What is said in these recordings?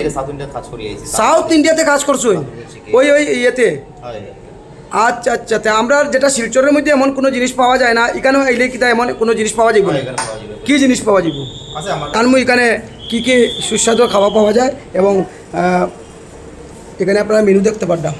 বাইরে সাউথ ইন্ডিয়ার কাজ করি সাউথ ইন্ডিয়াতে কাজ করছ? ওই ওই ইয়েতে? আচ্ছা আচ্ছা তা আমরা যেটা শিলচরের মধ্যে এমন কোনো জিনিস পাওয়া যায় না এখানেও এলে কি এমন কোনো জিনিস পাওয়া যাবে কি জিনিস পাওয়া যাবে কারণ এখানে কি কি সুস্বাদু খাওয়া পাওয়া যায় এবং এখানে আপনারা মেনু দেখতে পারতাম।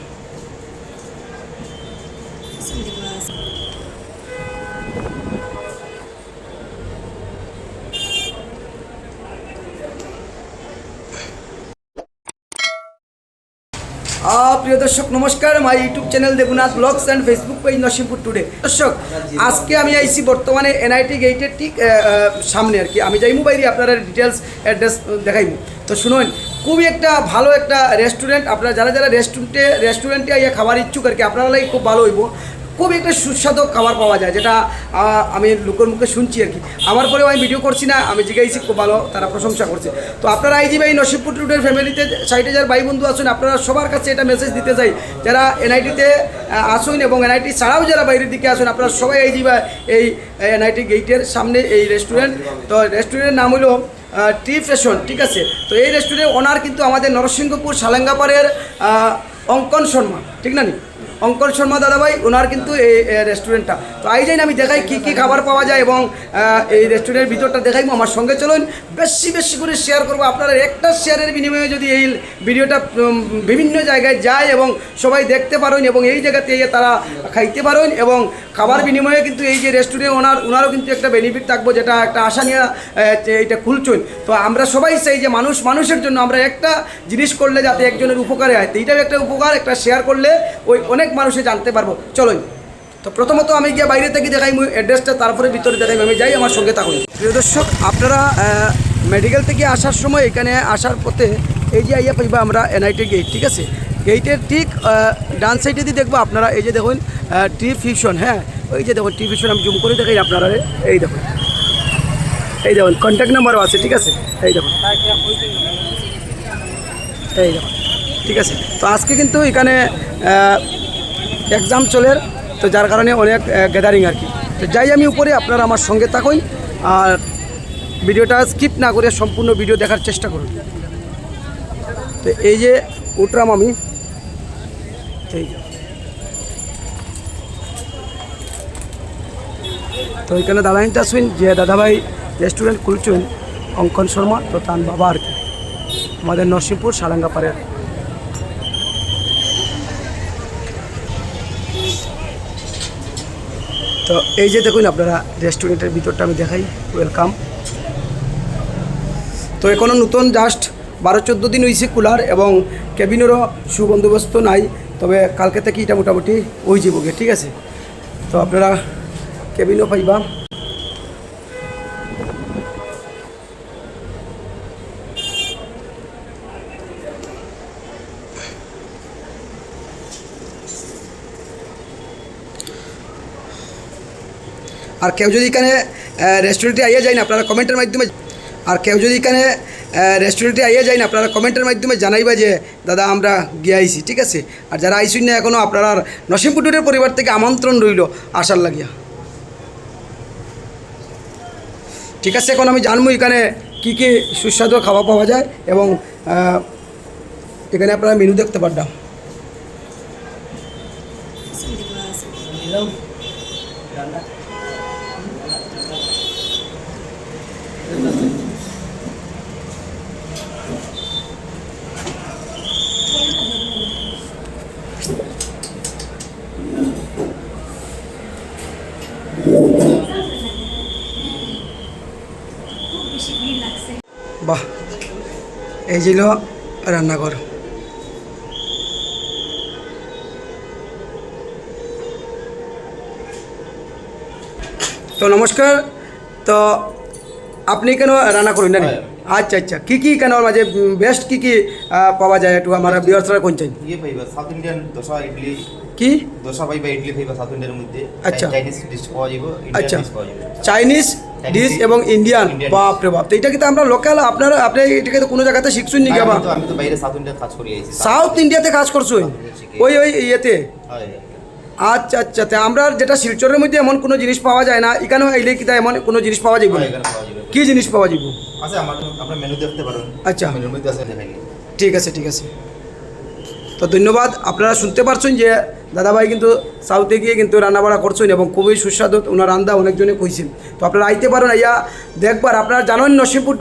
প্রিয় দর্শক, নমস্কার। My YouTube channel Debnath vlogs and Facebook page Narsingpur today দর্শক, আজকে আমি আইসি বর্তমানে এনআইটি গেটের ঠিক সামনে আর কি। আমি যাইমু বাইরে, আপনারা ডিটেলস অ্যাড্রেস দেখাইমু। তো শুনুন, খুবই একটা ভালো একটা রেস্টুরেন্ট আপনারা যারা যারা রেস্টুরেন্টে রেস্টুরেন্টে আইয়া খাবার ইচ্ছুক আর কি আপনারা খুব ভালো হইব। খুব একটা সুস্বাদু খাবার পাওয়া যায়, যেটা আমি লোকের মুখে শুনছি আর কি। আমার পরেও আমি ভিডিও করছি না, আমি জিজ্ঞাসি খুব ভালো, তারা প্রশংসা করছে। তো আপনারা এই যে ভাই নসিবপুর টুডের ফ্যামিলিতে সাইডে যার ভাই বন্ধু আছেন, আপনারা সবার কাছে এটা মেসেজ দিতে চাই। যারা এনআইটিতে আসুন এবং এনআইটি ছাড়াও যারা বাইরের দিকে আসুন আপনারা সবাই এই যে এই এনআইটি গেটের সামনে এই রেস্টুরেন্ট তো রেস্টুরেন্টের নাম হলো টি ফ্যাশন ঠিক আছে? তো এই রেস্টুরেন্টের ওনার কিন্তু আমাদের নরসিংহপুর সালেঙ্গাপাড়ের অঙ্কন শর্মা, ঠিক না নি? অঙ্কন শর্মা দাদাভাই ওনার কিন্তু এই রেস্টুরেন্টটা তো আই যাই আমি দেখাই কী কী খাবার পাওয়া যায় এবং এই রেস্টুরেন্টের ভিতরটা দেখাই আমার সঙ্গে চলুন। বেশি বেশি করে শেয়ার করব। আপনারা একটা শেয়ারের বিনিময়ে যদি এই ভিডিওটা বিভিন্ন জায়গায় যায় এবং সবাই দেখতে পারেন এবং এই জায়গাতে তারা খাইতে পারেন এবং খাবার বিনিময়ে কিন্তু এই যে রেস্টুরেন্ট ওনার, ওনারও কিন্তু একটা বেনিফিট থাকব, যেটা একটা আশা নিয়ে এটা খুলছেন। তো আমরা সবাই চাই যে মানুষ, মানুষের জন্য আমরা একটা জিনিস করলে যাতে একজনের উপকারে হয়। তো এইটাও একটা উপকার, একটা শেয়ার করলে ওই অনেক মানুষে জানতে পারব। চলুন। তো প্রথমত আমি গিয়ে বাইরে থেকে দেখাই অ্যাড্রেসটা তারপরে ভিতরে দেখাই, আমি যাই আমার সঙ্গে থাকুন। প্রিয় দর্শক, আপনারা মেডিকেল থেকে আসার সময় এখানে আসার পথে এই যে আইয়া পাইবা আমরা এনআইটি গেট ঠিক আছে? গেটের ঠিক ডান সাইডে দিয়ে দেখব আপনারা, এই যে দেখুন টি ফিউশন হ্যাঁ? ওই যে দেখুন টি ফিউশন আমি জুম করে দেখাই আপনারা, এই দেখুন। এই দেখুন কন্ট্যাক্ট নাম্বারও আছে, ঠিক আছে? এই দেখুন। এই দেখুন, ঠিক আছে? তো আজকে কিন্তু এখানে এক্সাম চলে, তো যার কারণে অনেক গ্যাদারিং আর কি। তো যাই আমি উপরে আপনারা আমার সঙ্গে থাকুন, আর ভিডিওটা স্কিপ না করে সম্পূর্ণ ভিডিও দেখার চেষ্টা করুন। তো এই যে উঠলাম আমি। তো এখানে দাদা নিতে আসবেন যে দাদাভাই রেস্টুরেন্ট খুলছেন, অঙ্কন শর্মা, তো তার বাবা আর কি। আমাদের নরসিংপুর সালাঙ্গাপাড়ের তো এই যে দেখুন আপনারা, রেস্টুরেন্টের ভিতরটা আমি দেখাই, ওয়েলকাম। তো এখনও নতুন জাস্ট বারো চোদ্দ দিন হয়েছে কুলার এবং কেবিনেরও সুবন্দোবস্ত নাই। তবে কালকে থেকে এটা মোটামুটি ওই যাবগে ঠিক আছে? তো আপনারা কেবিনও পাইবা। আর কেউ যদি এখানে রেস্টুরেন্টে আইয়া যায় না, আপনারা কমেন্টের মাধ্যমে আর কেউ যদি এখানে রেস্টুরেন্টে আইয়া যায় না, আপনারা কমেন্টের মাধ্যমে জানাইবা যে, দাদা, আমরা গিয়ে আইছি ঠিক আছে? আর যারা আইসুন না এখনও আপনার নসিমপুটুরের পরিবার থেকে আমন্ত্রণ রইল আসার লাগিয়া। ঠিক আছে, এখন আমি জানব এখানে কী কী সুস্বাদু খাওয়া পাওয়া যায় এবং এখানে আপনারা মেনু দেখতে পারতাম বাহ এই ছিল রান্নাঘর। তো নমস্কার তো আপনি কেন রান্না করুন না আচ্ছা আচ্ছা কি কি কেন মাঝে বেস্ট কি কি পাওয়া যায় একটু আমার বিয়ার্সরা কোন চাই ইয়ে পাইবা সাউথ ইন্ডিয়ান দোসা ইডলি। কি? দোসা পাইবা ইডলি পাইবা সাউথ ইন্ডিয়ার মধ্যে। আচ্ছা। চাইনিজ ডিশ পাওয়া যাবে আচ্ছা। চাইনিজ ডিশ এবং ইন্ডিয়ান বাপ রে বাপ তো এটা কিন্তু আমরা লোকাল আপনারা আপনি এটাকে তো কোনো জায়গাতে শিখছুন নি আমি বা আমি তো বাইরে সাউথ ইন্ডিয়ার কাজ করি সাউথ ইন্ডিয়াতে কাজ করছুন? ওই ওই ইয়েতে? আচ্ছা আচ্ছা তা আমরা যেটা শিলচরের মধ্যে এমন কোনো জিনিস পাওয়া যায় না এখানেও আইলে কি তা এমন কোনো জিনিস পাওয়া যাবে কি জিনিস পাওয়া যাবে আমার আপনার মেনু দেখতে পারেন। আচ্ছা। মেনুর মধ্যে আছে দেখাই ঠিক আছে ঠিক আছে। তো ধন্যবাদ আপনারা শুনতে পারছেন যে দাদাভাই কিন্তু সাউথে গিয়ে কিন্তু রান্নাবাড়া করছেন এবং খুবই সুস্বাদু ওনার রান্না অনেকজনে কইছেন তো আপনারা আইতে পারেন ইয়া দেখবার। আপনারা জানেন নসিমপুর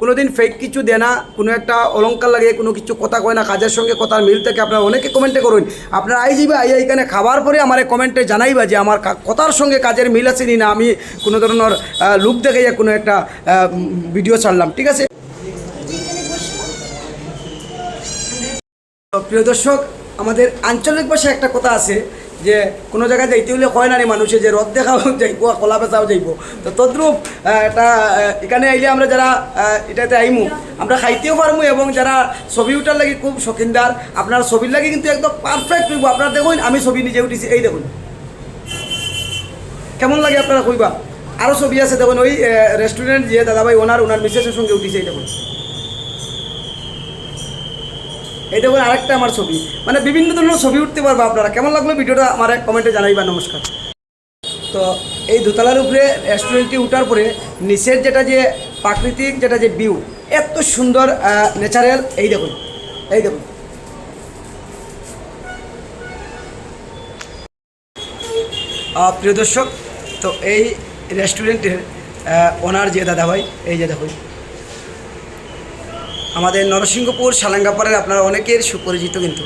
কোনো দিন ফেক কিছু দেয় না, কোনো একটা অলঙ্কার লাগে, কোনো কিছু কথা কয় না, কাজের সঙ্গে কথার মিল থেকে, আপনারা অনেকে কমেন্টে করুন। আপনারা আই যাবে আইয়া এখানে খাবার পরে আমার কমেন্টে জানাইবা যে আমার কথার সঙ্গে কাজের মিল আছে নি আমি কোনো ধরনের লুক দেখে কোনো একটা ভিডিও ছাড়লাম, ঠিক আছে? প্রিয় দর্শক আমাদের আঞ্চলিক ভাষায় একটা কথা আছে যে, কোনো জায়গায় যাইতে হলে হয় না রে মানুষের যে রদ দেখাও যাইব, কলা বেচাও যাইব। তো তদ্রূপ এটা এখানে আইলে আমরা যারা এটাতে আইমু, আমরা খাইতেও পারমু এবং যারা ছবি উঠার লাগে খুব শৌখিনদার, আপনার ছবির লাগে কিন্তু একদম পারফেক্ট হইব। আপনার দেখুন, আমি ছবি নিজে উঠেছি, এই দেখুন। কেমন লাগে আপনারা কইবা? আরও ছবি আছে দেখুন, ওই রেস্টুরেন্ট যে দাদাভাই, ওনার ওনার মিসেসের সঙ্গে উঠেছে, এই দেখুন। এই দেখুন আরেকটা আমার ছবি। মানে বিভিন্ন ধরনের ছবি উঠতে পারব আপনারা। কেমন লাগল ভিডিওটা আমার কমেন্টে জানাইবা, নমস্কার। তো এই দোতলার উপরে রেস্টুরেন্টটি উঠার পরে নিচের যেটা যে প্রাকৃতিক যেটা যে ভিউ এত সুন্দর ন্যাচারাল এই দেখুন এই দেখুন। প্রিয় দর্শক, তো এই রেস্টুরেন্টের ওনার যে দাদাভাই, এই যে দেখুন। আমাদের নরসিংহপুর সালাঙ্গাপাড়ের আপনারা অনেকের সুপরিচিত কিন্তু।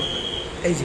এই যে।